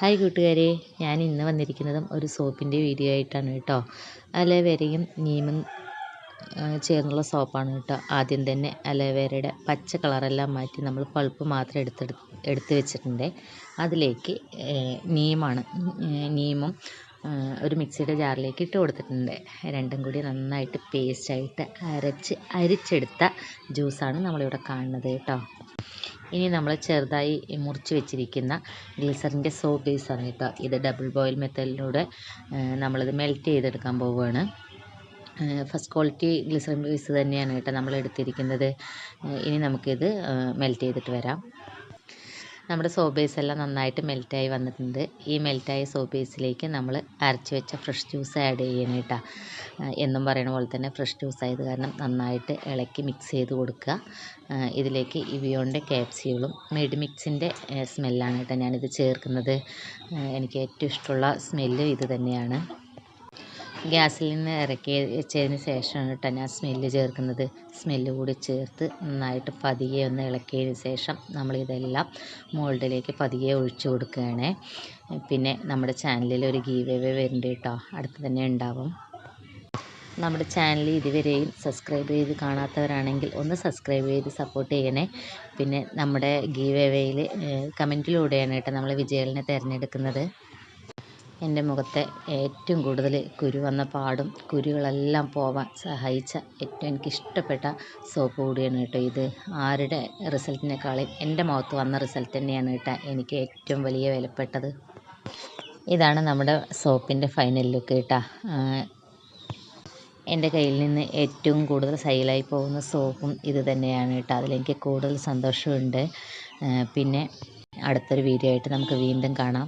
Hi കൂട്ടുകാരെ ഞാൻ ഇന്ന് വന്നിരിക്കുന്നതും ഒരു സോപ്പിന്റെ വീഡിയോ ആയിട്ടാണ് കേട്ടോ. അലവേരയും നീമും ചേർന്നുള്ള സോപ്പാണ് കേട്ടോ. ആദ്യം തന്നെ അലവേരയുടെ പച്ച കളറെല്ലാം മാറ്റി നമ്മൾ പൾപ്പ് മാത്രം എടുത്തെടു എടുത്ത് വെച്ചിട്ടുണ്ട്. അതിലേക്ക് നീമാണ് നീമും ഒരു മിക്സിയുടെ ജാറിലേക്ക് ഇട്ട് കൊടുത്തിട്ടുണ്ട്. രണ്ടും കൂടി നന്നായിട്ട് പേസ്റ്റായിട്ട് അരച്ച് അരിച്ചെടുത്ത ജ്യൂസാണ് നമ്മളിവിടെ കാണുന്നത് കേട്ടോ. ഇനി നമ്മൾ ചെറുതായി മുറിച്ച് വെച്ചിരിക്കുന്ന ഗ്ലിസറിന്റെ ബേസ് ആണ് കേട്ടോ. ഇത് ഡബിൾ ബോയിൽ മെത്തേഡിലൂടെ നമ്മളിത് മെൽറ്റ് ചെയ്തെടുക്കാൻ പോവുകയാണ്. ഫസ്റ്റ് ക്വാളിറ്റി ഗ്ലിസറിൻ ബേസ് തന്നെയാണ് കേട്ടോ നമ്മൾ എടുത്തിരിക്കുന്നത് ഇനി നമുക്കിത് മെൽറ്റ് ചെയ്തിട്ട് വരാം. നമ്മുടെ സോബേസ് എല്ലാം നന്നായിട്ട് മെൽറ്റായി വന്നിട്ടുണ്ട്. ഈ മെൽറ്റായ സോബേസിലേക്ക് ബേസിലേക്ക് നമ്മൾ അരച്ച് വെച്ച ഫ്രഷ് ജ്യൂസ് ആഡ് ചെയ്യണം കേട്ടോ. എന്നും പറയുന്ന പോലെ തന്നെ ഫ്രഷ് ജ്യൂസ് ആയത് കാരണം നന്നായിട്ട് ഇളക്കി മിക്സ് ചെയ്ത് കൊടുക്കുക. ഇതിലേക്ക് ഇവിയോണിന്റെ ക്യാപ്സ്യൂളും മെഡ് മിക്സിന്റെ സ്മെല്ലാണ് കേട്ടോ ഞാനിത് ചേർക്കുന്നത്. എനിക്ക് ഏറ്റവും ഇഷ്ടമുള്ള സ്മെല്ല് ഇത് തന്നെയാണ്. ഗ്യാസിൽ നിന്ന് ഇറക്കി വെച്ചതിന് ശേഷമാണ് കേട്ടോ ഞാൻ സ്മെല്ല് ചേർക്കുന്നത്. സ്മെല്ല് കൂടി ചേർത്ത് നന്നായിട്ട് പതിയെ ഒന്ന് ഇളക്കിയതിന് ശേഷം നമ്മളിതെല്ലാം മോൾഡിലേക്ക് പതിയെ ഒഴിച്ചു കൊടുക്കുകയാണ്. പിന്നെ നമ്മുടെ ചാനലിൽ ഒരു ഗീവ് അവേ വരുന്നുണ്ട് കേട്ടോ. അടുത്ത് തന്നെ ഉണ്ടാവും. നമ്മുടെ ചാനൽ ഇതുവരെയും സബ്സ്ക്രൈബ് ചെയ്ത് കാണാത്തവരാണെങ്കിൽ ഒന്ന് സബ്സ്ക്രൈബ് ചെയ്ത് സപ്പോർട്ട് ചെയ്യണേ. പിന്നെ നമ്മുടെ ഗീവ് അവേയിൽ കമന്റിലൂടെയാണ് കേട്ടോ നമ്മൾ വിജയലിനെ തിരഞ്ഞെടുക്കുന്നത്. എന്റെ മുഖത്തെ ഏറ്റവും കൂടുതൽ കുരു വന്ന പാടും കുരുകളെല്ലാം പോവാൻ സഹായിച്ച ഏറ്റവും എനിക്കിഷ്ടപ്പെട്ട സോപ്പ് കൂടിയാണ് കേട്ടോ ഇത്. ആരുടെ റിസൾട്ടിനേക്കാളും എന്റെ മുഖത്ത് വന്ന റിസൾട്ട് തന്നെയാണ് കേട്ടോ എനിക്ക് ഏറ്റവും വലിയ വിലപ്പെട്ടത്. ഇതാണ് നമ്മുടെ സോപ്പിന്റെ ഫൈനൽ ലുക്ക് കേട്ടോ. എന്റെ കയ്യിൽ നിന്ന് ഏറ്റവും കൂടുതൽ സെയിലായി പോകുന്ന സോപ്പും ഇത് തന്നെയാണ് കേട്ടോ. അതിലെനിക്ക് കൂടുതൽ സന്തോഷമുണ്ട്. പിന്നെ അടുത്തൊരു വീഡിയോ ആയിട്ട് നമുക്ക് വീണ്ടും കാണാം.